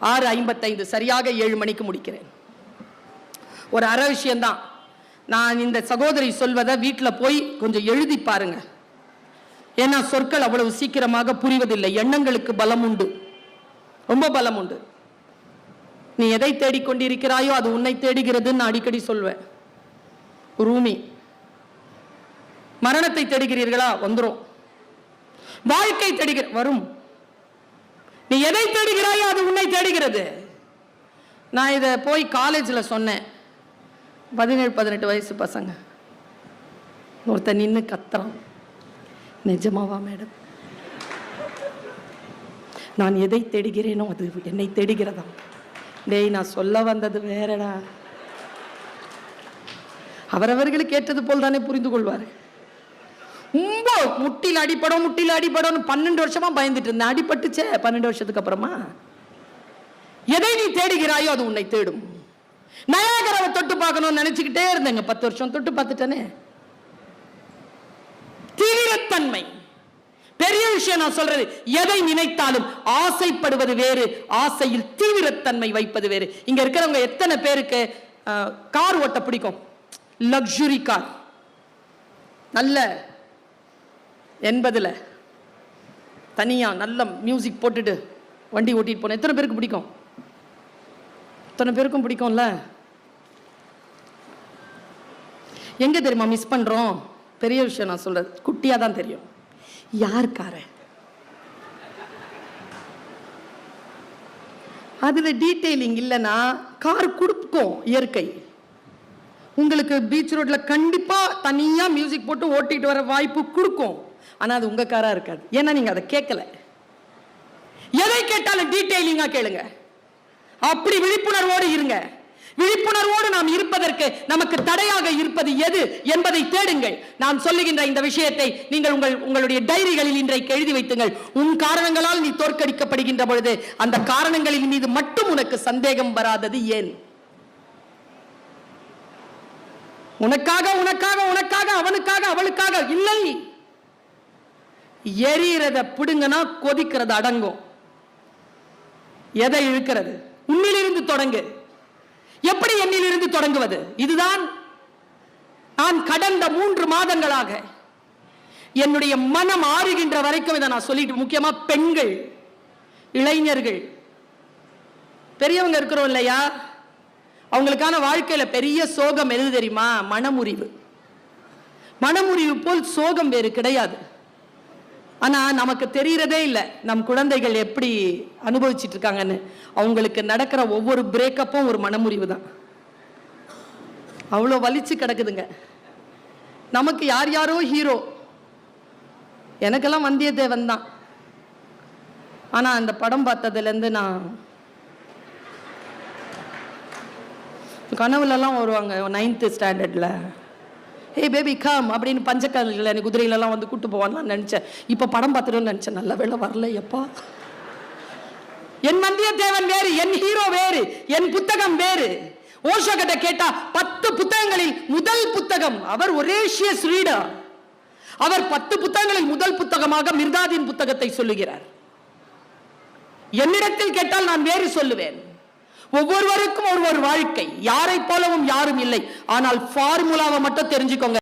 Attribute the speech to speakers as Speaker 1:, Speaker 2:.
Speaker 1: ஆறு ஐம்பத்தைந்து சரியாக ஏழு மணிக்கு முடிக்கிறேன். ஒரு அற விஷயம்தான். நான் இந்த சகோதரி சொல்வதை வீட்டில் போய் கொஞ்சம் எழுதி பாருங்க. ஏன்னா சொற்கள் அவ்வளவு சீக்கிரமாக புரிவதில்லை. எண்ணங்களுக்கு பலம் உண்டு. ரொம்ப பலம் உண்டு. நீ எதை தேடிக்கொண்டிருக்கிறாயோ அது உன்னை தேடுகிறதுன்னு நான் அடிக்கடி சொல்வேன். ரூமி மரணத்தை தேடுகிறீர்களா? வந்துடும் வாழ்க்கை தேடுகிற வரும். நீ எதை தேடுகிறாயோ அது உன்னை தேடுகிறது. நான் இதை போய் காலேஜில் சொன்னேன். பதினேழு பதினெட்டு வயசு பசங்க. ஒருத்தன் நின்று கத்துறான். நிஜமாவா மேடம் நான் எதை தேடுகிறேனோ அது என்னை தேடுகிறதா? டேய் நான் சொல்ல வந்தது வேறடா. அவரவர்களுக்கு ஏற்றது போல் தானே புரிந்து கொள்வார் முட்டியில் அடிப்படும் முட்டியில் அடிப்படும் பன்னெண்டு வருஷமா பயந்துட்டு இருந்தேன். அடிபட்டுச்சே பன்னெண்டு வருஷத்துக்கு அப்புறமா. எதை நீ தேடுகிறாயோ அது உன்னை தேடும். நயாகரவை தொட்டு பார்க்கணும்னு நினைச்சுக்கிட்டே இருந்தேங்க. பத்து வருஷம் தொட்டு பார்த்துட்டேனே. தீவிரத்தன்மை பெரிய விஷயம் நான் சொல்றது எதை நினைத்தாலும் ஆசைப்படுவது வேறு ஆசையில் தீவிரத்தன்மை வைப்பது வேறு. இங்க இருக்கிறவங்க எத்தனை பேருக்கு கார் ஓட்ட பிடிக்கும்? லக்ஸுரி கார் நல்ல எண்பதில். தனியாக நல்ல மியூசிக் போட்டுட்டு வண்டி ஓட்டிட்டு போனேன். எத்தனை பேருக்கு பிடிக்கும்? இத்தனை பேருக்கும் பிடிக்கும்ல? எங்கே தெரியுமா மிஸ் பண்ணுறோம் பெரிய விஷயம் நான் சொல்கிறது குட்டியாக தான் தெரியும். யார் அதில் டீட்டெயிலிங் இல்லைன்னா கார் கொடுக்கும் இயற்கை. உங்களுக்கு பீச் ரோட்டில் கண்டிப்பாக தனியாக மியூசிக் போட்டு ஓட்டிகிட்டு வர வாய்ப்பு கொடுக்கும். ஆனால் அது உங்கள் காராக இருக்காது. ஏன்னா நீங்கள் அதை கேட்கல. எதை கேட்டாலும் டீட்டெயிலிங்காக கேளுங்க. அப்படி விழிப்புணர்வோடு இருங்க. விழிப்புணர்வோடு நாம் இருப்பதற்கு நமக்கு தடையாக இருப்பது எது என்பதை தேடுங்கள். நான் சொல்லுகின்ற இந்த விஷயத்தை நீங்கள் உங்கள் உங்களுடைய டைரிகளில் இன்றைக்கு எழுதி வைத்துங்கள். உன் காரணங்களால் நீ தோற்கடிக்கப்படுகின்ற பொழுது அந்த காரணங்களின் மீது மட்டும் உனக்கு சந்தேகம் வராதது ஏன்? உனக்காக உனக்காக உனக்காக அவனுக்காக அவளுக்காக இல்லை எரியறத பிடுங்கன்னா கொதிக்கிறது அடங்கும். எதை இழுக்கிறது? உன்னிலிருந்து தொடங்கு. எப்படி என்னிலிருந்து தொடங்குவது? இதுதான் நான் கடந்த மூன்று மாதங்களாக என்னுடைய மனம் ஆறுகின்ற வரைக்கும் இதை நான் சொல்லிட்டு முக்கியமா பெண்கள் இளைஞர்கள். பெரியவங்க இருக்கிறோம் இல்லையா? அவங்களுக்கான வாழ்க்கையில பெரிய சோகம் எது தெரியுமா? மனமுறிவு. மனமுறிவு போல் சோகம் வேறு கிடையாது. ஆனால் நமக்கு தெரிகிறதே இல்லை. நம் குழந்தைகள் எப்படி அனுபவிச்சிட்டு இருக்காங்கன்னு அவங்களுக்கு நடக்கிற ஒவ்வொரு பிரேக்கப்பும் ஒரு மனமுறிவு தான். அவ்வளோ வலிச்சு கிடக்குதுங்க. நமக்கு யார் யாரோ ஹீரோ எனக்கெல்லாம் வந்தியத்தேவன் தான். ஆனால் அந்த படம் பார்த்ததுலேருந்து நான் கனவுலலாம் வருவாங்க நைன்த்து ஸ்டாண்டர்டில் ஏய் பேபி கம் அப்படின்னு பஞ்சக்கல்ல எனக்கு குதிரையிலலாம் வந்து கூட்டு போவான்லாம் நினச்சேன். இப்போ படம் பார்த்துட்டு நினச்சேன். நல்ல வேலை வரல எப்பா என் வந்தியத்தேவன் வேறு என் ஹீரோ வேறு என் புத்தகம் வேறு. ஓஷோ கிட்ட கேட்டா பத்து புத்தகங்களில் முதல் புத்தகம். அவர் ஒரேஷியஸ் ரீடர் அவர் பத்து புத்தகங்களில் முதல் புத்தகமாக மிர்தாதின் புத்தகத்தை சொல்லுகிறார். என்னிடத்தில் கேட்டால் நான் வேறு சொல்லுவேன். ஒவ்வொருவருக்கும் ஒருவர் வாழ்க்கை. யாரை போலவும் யாரும் இல்லை. ஆனால் ஃபார்முலாவை மட்டும் தெரிஞ்சுக்கோங்க.